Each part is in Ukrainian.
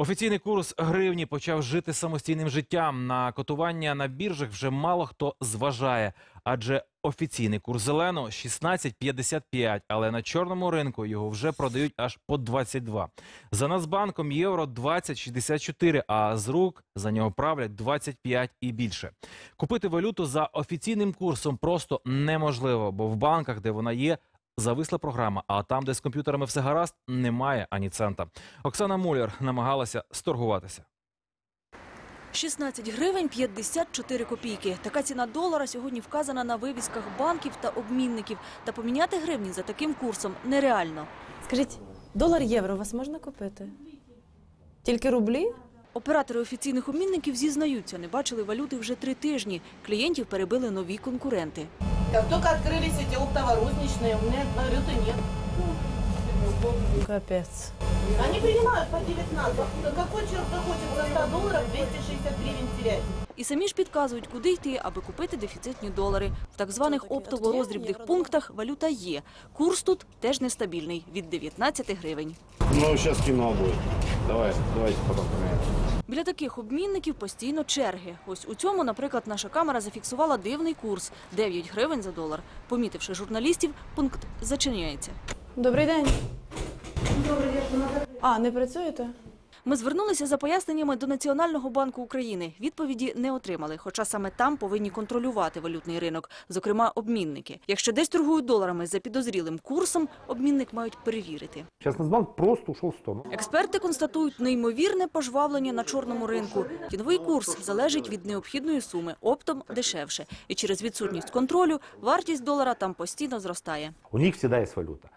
Офіційний курс гривні почав жити самостійним життям. На котування на біржах вже мало хто зважає, адже офіційний курс зеленого 16,55, але на чорному ринку його вже продають аж по 22. За Нацбанком євро 20,64, а з рук за нього правлять 25 і більше. Купити валюту за офіційним курсом просто неможливо, бо в банках, де вона є, зависла програма, а там, де з комп'ютерами все гаразд, немає ані цента. Оксана Муляр намагалася сторгуватися. 16 гривень 54 копійки. Така ціна долара сьогодні вказана на вивісках банків та обмінників. Та поміняти гривні за таким курсом нереально. Скажіть, долар євро вас можна купити? Тільки рублі? Оператори офіційних обмінників зізнаються, не бачили валюти вже три тижні. Клієнтів перебили нові конкуренти. Как только открылись эти оптово-розничные, у меня валюты нет. Капець. Они принимают по 19. Какой черт захочет за 100 долларов 260 гривен терять? І самі ж підказують, куди йти, аби купити дефіцитні долари. В так званих оптово-роздрібних пунктах валюта є. Курс тут теж нестабільний – від 19 гривень. Ну, сейчас кино будет. Давай, давайте потом поменяем. Біля таких обмінників постійно черги. Ось у цьому, наприклад, наша камера зафіксувала дивний курс – 9 гривень за долар. Помітивши журналістів, пункт зачиняється. Добрий день. А, не працюєте? Ми звернулися за поясненнями до Національного банку України. Відповіді не отримали, хоча саме там повинні контролювати валютний ринок, зокрема обмінники. Якщо десь торгують доларами за підозрілим курсом, обмінник мають перевірити. Сейчас Нацбанк просто ушел в сторону. Експерти констатують неймовірне пожвавлення на чорному ринку. Тіньовий курс залежить від необхідної суми, оптом дешевше. І через відсутність контролю вартість долара там постійно зростає. У них всегда есть валюта.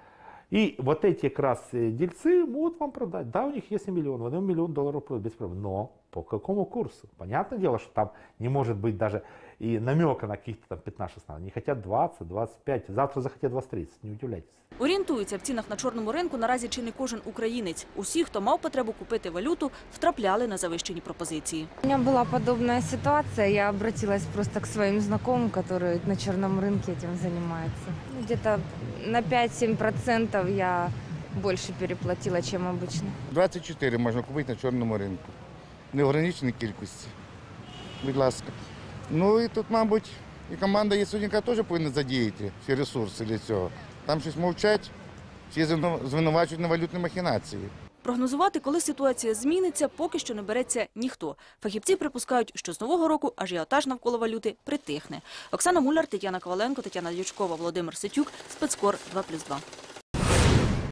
И вот эти как раз э, дельцы могут вам продать. Да, у них есть и миллион, они миллион долларов продают без проблем. Но по какому курсу? Понятное дело, что там не может быть даже и намека на каких-то там 15-16. Они хотят 20, 25, завтра захотят 20-30, не удивляйтесь. Орієнтується в цінах на чорному ринку наразі чи не кожен українець. Усі, хто мав потребу купити валюту, втрапляли на завищені пропозиції. У меня была подобная ситуация. Я обратилась просто к своим знакомым, которые на черном рынке этим занимаются. Ну, Где-то на 5-7% я больше переплатила, чем обычно. 24 можна купити на чорному ринку. Неограниченій кількості. Будь ласка. Ну і тут, мабуть, і команда Ясунька теж повинна задіяти всі ресурси для цього. Там щось мовчать, всі звинувачують на валютні махінації. Прогнозувати, коли ситуація зміниться, поки що не береться ніхто. Фахівці припускають, що з нового року ажіотаж навколо валюти притихне. Оксана Муляр, Тетяна Коваленко, Тетяна Дячкова, Володимир Ситюк, спецкор 2+,2.